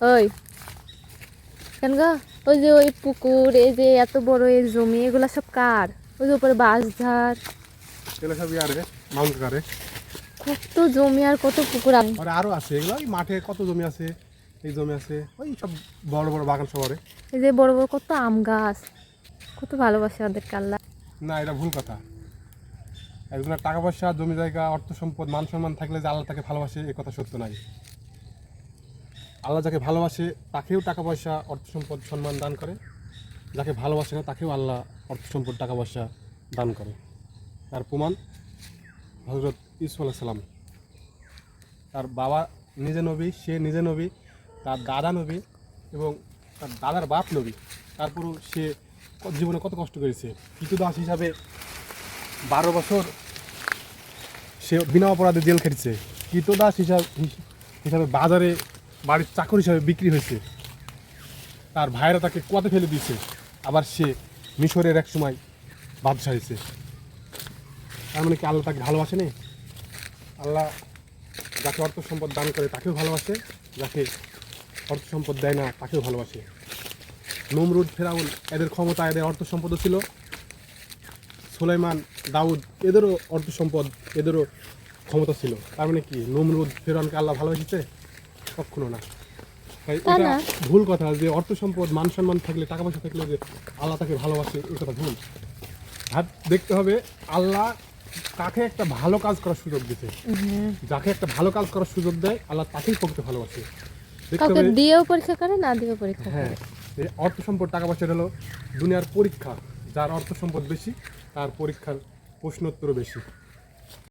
ওই কেন গো? ওই যে ওই পুকুর এই যে এত বড় এই জমি এগুলা সব কার? ওই যে উপরে বাঁশঝাড় এগুলো সব ইয়ারে মাউন্ট কারে। কত জমি আর কত পুকুর আর আরও আছে এগুলো ওই মাঠে কত জমি আছে এই জমি আছে ওই সব বড় বড় বাগান শহরে এই যে বড় বড় কত আম গাছ কত ভালোবাসে ওদেরকে আল্লাহ। না এটা ভুল কথা। একজনের টাকা পয়সা জমি জায়গা অর্থ সম্পদ মান সম্মান থাকলে যে আল্লাহ তাকে ভালোবাসে এ কথা সত্য নাই। আল্লাহ যাকে ভালোবাসে, তাকেও টাকা পয়সা অর্থ সম্পদ সম্মান দান করে। যাকে ভালোবাসে না, তাকেও আল্লাহ অর্থ সম্পদ টাকা পয়সা দান করে। তার প্রমাণ হজরত ইসু সাল্লাম তার বাবা নিজে নবী, সে নিজে নবী, তার দাদা নবী এবং তার দাদার বাপ নবী। তারপরও সে জীবনে কত কষ্ট করেছে। দাস হিসাবে বারো বছর সে বিনা অপরাধে জেল খেটেছে। দাস হিসাব হিসাবে বাজারে বাড়ির চাকর হিসাবে বিক্রি হয়েছে। তার ভাইরা তাকে কুয়াতে ফেলে দিয়েছে। আবার সে মিশরের এক সময় বাদশাহ হয়েছে। তার মানে কি আল্লাহ তাকে ভালোবাসে নি আল্লাহ যাকে অর্থ সম্পদ দান করে তাকেও ভালোবাসে, যাকে অর্থ সম্পদ দেয় না তাকেও ভালোবাসে। নমরুদ, ফেরাউন, এদের ক্ষমতা, এদের অর্থ সম্পদও ছিল। সুলাইমান, দাউদ, এদেরও অর্থ সম্পদ, এদেরও ক্ষমতা ছিল। তার মানে কি? নমরুদ, ফেরাউনকে আল্লাহ ভালোবেসেছে? কখনো না। তাই এটা ভুল কথা যে অর্থ সম্পদ মান সম্মান থাকলে টাকা পয়সা থাকলে যে আল্লাহ তাকে ভালোবাসে এই কথা ভুল। ভাব দেখতে হবে আল্লাহ তাকে একটা ভালো কাজ করার সুযোগ দিতে যাকে একটা ভালো কাজ করার সুযোগ দেয় আল্লাহ তাকেই প্রকৃত ভালোবাসে। কাউকে দিয়েও পরীক্ষা করে না দিয়েও পরীক্ষা হ্যাঁ অর্থ সম্পদ টাকা পয়সা হলো দুনিয়ার পরীক্ষা। যার অর্থ সম্পদ বেশি তার পরীক্ষার প্রশ্নোত্তর বেশি।